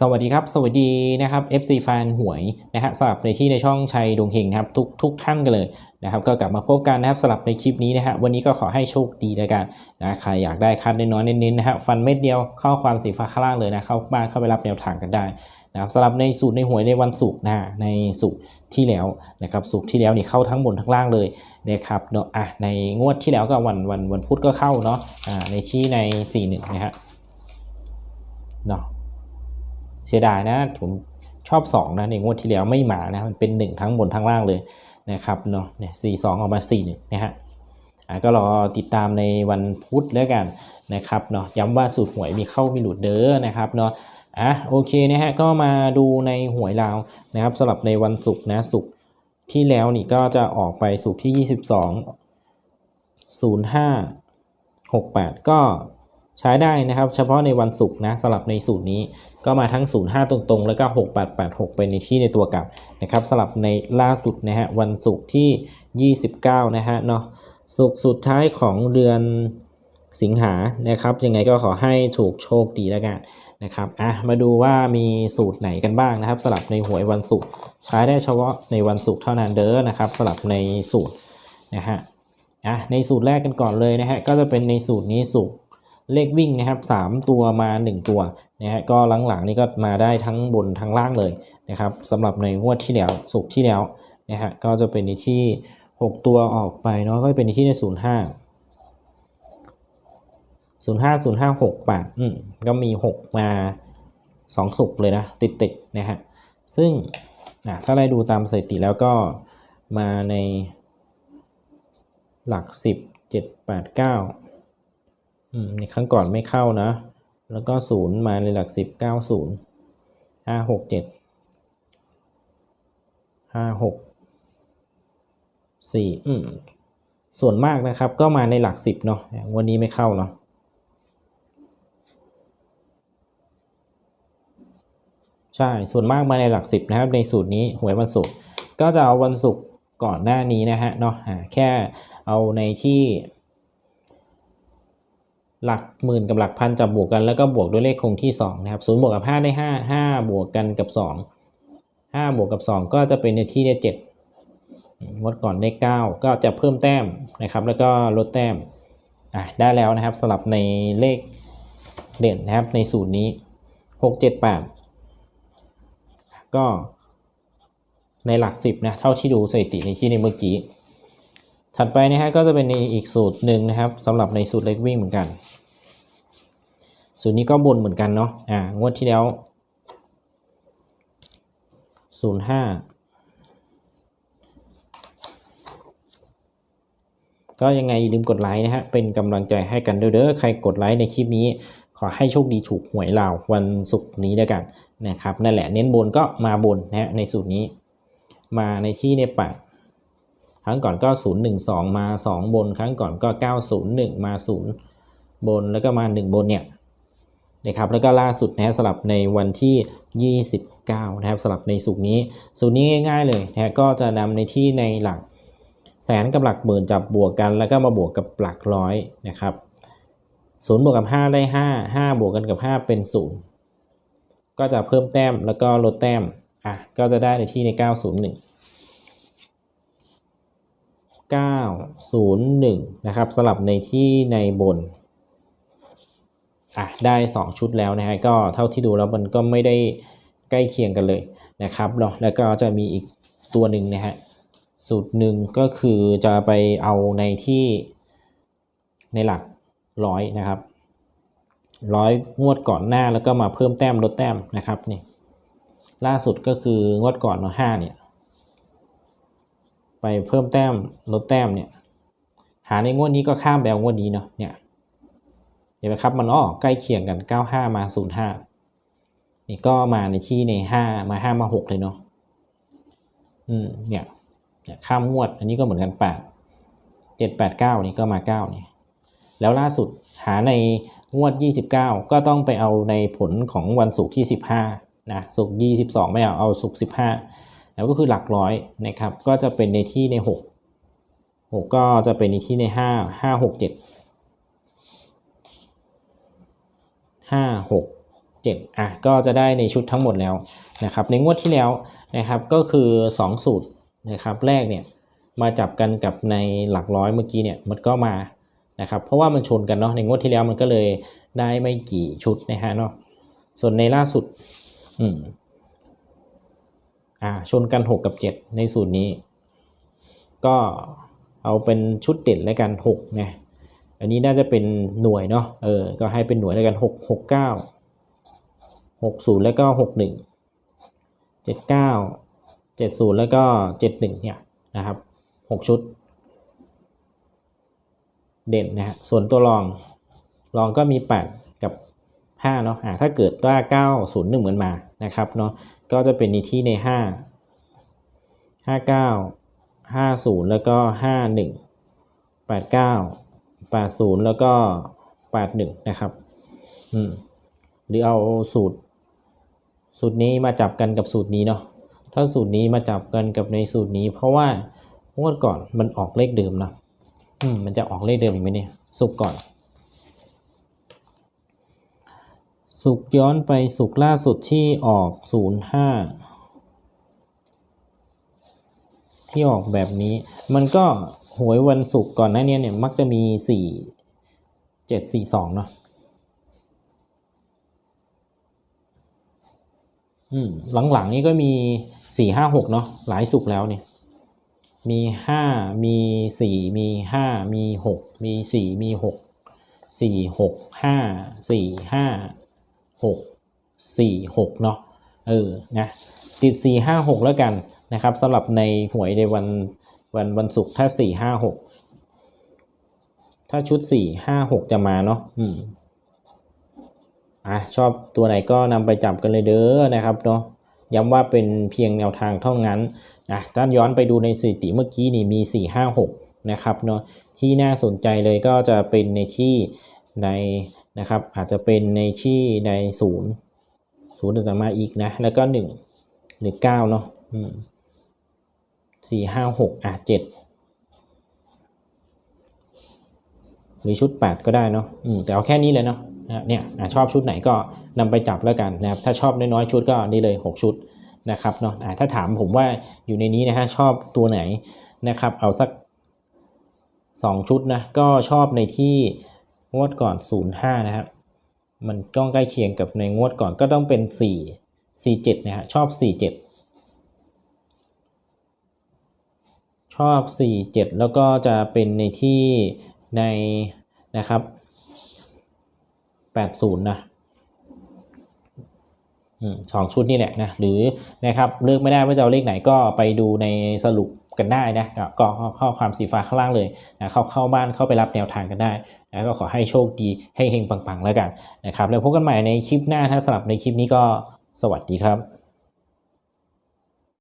สวัสดีครับ สวัสดีนะครับ FC แฟนหวยนะฮะสลับในที่ในช่องชัยดวงเฮงนะครับทุกทุกท่านกันเลยนะครับก็กลับมาพบกันนะครับสลับในคลิปนี้นะฮะวันนี้ก็ขอให้โชคดีแล้วกันนะใครอยากได้คัดน้อยๆเน้นๆนะฮะฟันเม็ดเดียวเข้าความสีฟ้าข้างล่างเลยนะเข้าบ้านเข้าไปรับแนวทางกันได้นะครับสลับในสูตรในหวยในวันศุกร์นะในศุกร์ที่แล้วนะครับศุกร์ที่แล้วนี่เข้าทั้งบนทั้งล่างเลยนะครับเนาะอะในงวดที่แล้วก็วันวันวันพุธก็เข้าเนาะอ่าในที่ใน 41นะฮะเนาะ สียดายนะผมชอบ 2 นะในงวดที่แล้วไม่มานะมันเป็น 1 ทั้งบนทั้งล่างเลยนะครับเนาะเนี่ยสี่สองออกมา4ี่หนึ่งนะฮะอะก็รอติดตามในวันพุธแล้วกันนะครับเนาะย้ำว่าสูตรหวยมีเข้ามีหลุดเด้อนะครับเนาะอะโอเคนะฮะก็มาดูในหวยลาวนะครับสำหรับในวันศุกร์นะศุกร์ที่แล้วนี่ก็จะออกไปศุกร์ที่ 22 05 68 ก็ ใช้ได้นะครับ เฉพาะในวันศุกร์นะสลับในสูตรนี้ก็มาทั้ง 05 ตรงๆ แล้วก็ 6886 เป็นในที่ในตัวกลับนะครับสลับในล่าสุดนะฮะวันศุกร์ที่ 29 นะฮะเนาะศุกร์สุดท้ายของเดือนสิงหานะครับยังไงก็ขอให้ถูกโชคดีแล้วกันนะครับอะมาดูว่ามีสูตรไหนกันบ้างนะครับ สลับในหวยวันศุกร์ใช้ได้เฉพาะในวันศุกร์เท่านั้นเด้อนะครับ สลับในสูตรนะฮะอะในสูตรแรกกันก่อนเลยนะฮะก็จะเป็นในสูตรนี้สูตร เลขวิ่งนะครับ3ตัวมา 1 ตัวนะฮะก็หลังๆนี่ก็มาได้ทั้งบนทั้งล่างเลยนะครับสำหรับในงวดที่แล้วสุกที่แล้วนะฮะก็จะเป็นในที่ 6 ตัวออกไปเนาะก็เป็นในที่ใน 05 05 05 68อืมก็มี 6 มา 2 สุกเลยนะติดๆนะฮะซึ่งอะถ้าได้ดูตามสถิติแล้วก็มาในหลัก 10 7 8 9 อืมในครั้งก่อนไม่เข้านะ แล้วก็ศูนย์มาในหลักสิบเก้าศูนย์ห้าหกเจ็ดห้าหกสี่อืมส่วนมากนะครับก็มาในหลักสิบเนาะวันนี้ไม่เข้าเนาะใช่ ส่วนมากมาในหลักสิบนะครับ ในสูตรนี้หวยวันศุกร์ก็จะเอาวันศุกร์ก่อนหน้านี้นะฮะเนาะแค่เอาในที่ หลักหมื่นกับหลักพันจับบวกกันแล้วก็บวกด้วยเลขคงที่2นะครับศูนย์บวกกับ 5 ได้ 5 5 บวกกันกับ 2 5 บวกกับ 2 ก็จะเป็นในที่ได้7งดก่อนได้ 9 ก็จะเพิ่มแต้มนะครับ แล้วก็ลดแต้มอะได้แล้วนะครับสลับในเลขเด่นนะครับในสูตรนี้ 6 7 8 ก็ในหลัก 10นะเท่าที่ดูสถิติในที่ในเมื่อกี้ ถัดไปนะฮะก็จะเป็นในอีกสูตรหนึ่งนะครับสำหรับในสูตรเล็กวิ่งเหมือนกัน สูตรนี้ก็บนเหมือนกันเนาะอ่างวดที่แล้วศูนย์ห้าก็ยังไงอย่าลืมกดไลค์นะฮะเป็นกำลังใจให้กันเด้อๆใครกดไลค์ในคลิปนี้ ขอให้โชคดีถูกหวยลาววันศุกร์นี้ด้วยกันนะครับนั่นแหละเน้นบนก็มาบนนะฮะในสูตรนี้ มาในที่ในปาก ครั้งก่อนก็ 0 1 2 มา 2 บน ครั้งก่อนก็ 9 0 1 มา 0 บนแล้วก็มา 1 บนเนี่ยนะครับแล้วก็ล่าสุดนะฮะสลับในวันที่ 29 นะครับสลับในสุกร์นี้ สูตรนี้ง่ายๆเลยนะก็จะนำในที่ในหลักแสนกับหลักหมื่นจับบวกกัน แล้วก็มาบวกกับหลักร้อยนะครับ0บวกกับ 5 ได้ 5 5 บวกกันกับ 5 เป็น 0 ก็จะเพิ่มแต้มแล้วก็ลดแต้มอะก็จะได้ในที่ใน 901 901 นะครับสลับในที่ในบนอะได้ 2 ชุดแล้วนะฮะก็เท่าที่ดูแล้วมันก็ไม่ได้ใกล้เคียงกันเลยนะครับเนาะแล้วก็จะมีอีกตัวหนึ่งนะฮะสูตรหนึ่งก็คือจะไปเอาในที่ในหลักร้อยนะครับร้อยงวดก่อนหน้าแล้วก็มาเพิ่มแต้มลดแต้มนะครับนี่ล่าสุดก็คืองวดก่อนเนาะห้าเนี่ย ไปเพิ่มแต้มลดแต้มเนี่ยหาในงวดนี้ก็ข้ามไปเอางวดนี้เนาะเนี่ยเห็นไหมครับมันอ้อใกล้เคียงกัน 95 มา 05 นี่ก็มาในที่ใน 5 มา 5 มา 6 เลยเนาะอืมเนี่ยเนี่ยข้ามงวด อันนี้ก็เหมือนกัน 8 7 8 9 นี่ก็มา9นี่ยแล้วล่าสุดหาในงวด 29 ก็ต้องไปเอาในผลของวันศุกร์ที่ 15นะศุกร์22 ไม่เอาเอาศุกร์15 แล้วก็คือหลักร้อยนะครับ ก็จะเป็นในที่ใน 6 6 ก็จะเป็นในที่ใน 5 5 6 7 5 6 7อะก็จะได้ในชุดทั้งหมดแล้วนะครับในงวดที่แล้วนะครับก็คือ 2 สูตรนะครับแรกเนี่ยมาจับกันกับในหลักร้อยเมื่อกี้เนี่ยมันก็มานะครับเพราะว่ามันชนกันเนาะในงวดที่แล้วมันก็เลยได้ไม่กี่ชุดนะฮะเนาะส่วนในล่าสุดอืม อ่าชนกัน 6 กับ 7 ในสูตรนี้ ก็เอาเป็นชุดเด่นแล้วกัน6นะอันนี้น่าจะเป็นหน่วยเนาะเออก็ให้เป็นหน่วยแล้วกัน6 6 9 60 แล้วก็ 61 79 70 แล้วก็ 71 เนี่ยนะครับ 6 ชุด เด่นนะฮะส่วนตัวรองรองก็มี 8 กับ 5เนาะอ่าถ้าเกิดว่า 9 0 1 เหมือนมานะครับเนาะก็จะเป็นในที่ใน 5 59 50 แล้วก็ 51 89 80 แล้วก็ 81 นะครับอืมหรือเอาสูตร สูตรนี้มาจับกันกับสูตรนี้เนาะถ้าสูตรนี้มาจับกันกับในสูตรนี้ เพราะว่างวดก่อนมันออกเลขเดิมนะอืมมันจะออกเลขเดิมอีกไหมเนี่ยสุกก่อน สุกย้อนไปสุกล่าสุดที่ออกศูนย์ห้าที่ออกแบบนี้ มันก็หวยวันศุกร์ก่อนหน้านี้เนี่ยมักจะมีสี่เจ็ดสี่สองเนาะอืมหลังๆ นี่ก็มีสี่ห้าหกเนาะหลายสุกแล้วเนี่ยมีห้ามีสี่มีห้ามีหกมีสี่มีหกสี่หกห้าสี่ห้า หกสี่หกเนาะเออนะติดสี่ห้าหกแล้วกันนะครับสำหรับในหวยในวันวันวันศุกร์ถ้าสี่ห้าหกถ้าชุดสี่ห้าหกจะมาเนาะอืมอะชอบตัวไหนก็นำไปจับกันเลยเด้อนะครับเนาะย้ำว่าเป็นเพียงแนวทางเท่านั้นนะถ้าย้อนไปดูในสถิติเมื่อกี้นี่มี 4 5 6 นะครับเนาะที่น่าสนใจเลยก็จะเป็นในที่ ในนะครับอาจจะเป็นในที่ในศูนย์ศูนย์จะมาอีกนะ แล้วก็1หรือ9เนาะสี่ห้าหกอะเจ็ดหรือชุด 8 ก็ได้เนาะแต่เอาแค่นี้เลยเนาะเนี่ยอชอบชุดไหนก็นำไปจับแล้วกันนะครับ ถ้าชอบน้อยๆชุดก็นี่เลย 6 ชุดนะครับเนาะะถ้าถามผมว่าอยู่ในนี้นะฮะชอบตัวไหนนะครับ เอาสัก 2 ชุดนะก็ชอบในที่ งวดก่อน 05 นะครับ มันก็ใกล้เคียงกับในงวดก่อนก็ต้องเป็น 4 47 นะฮะ ชอบ 47 ชอบ 47 แล้วก็จะเป็นในที่ในนะครับ 80 นะอืมสองชุดนี่แหละนะ หรือนะครับเลือกไม่ได้ว่าจะเอาเลขไหนก็ไปดูในสรุป กันได้นะก็ข้อความสีฟ้าข้างล่างเลยนะเข้าเข้าบ้านเข้าไปรับแนวทางกันได้นะก็ขอให้โชคดีให้เฮงปังๆแล้วกันนะครับแล้วพบกันใหม่ในคลิปหน้าถ้าสำหรับในคลิปนี้ก็สวัสดีครับ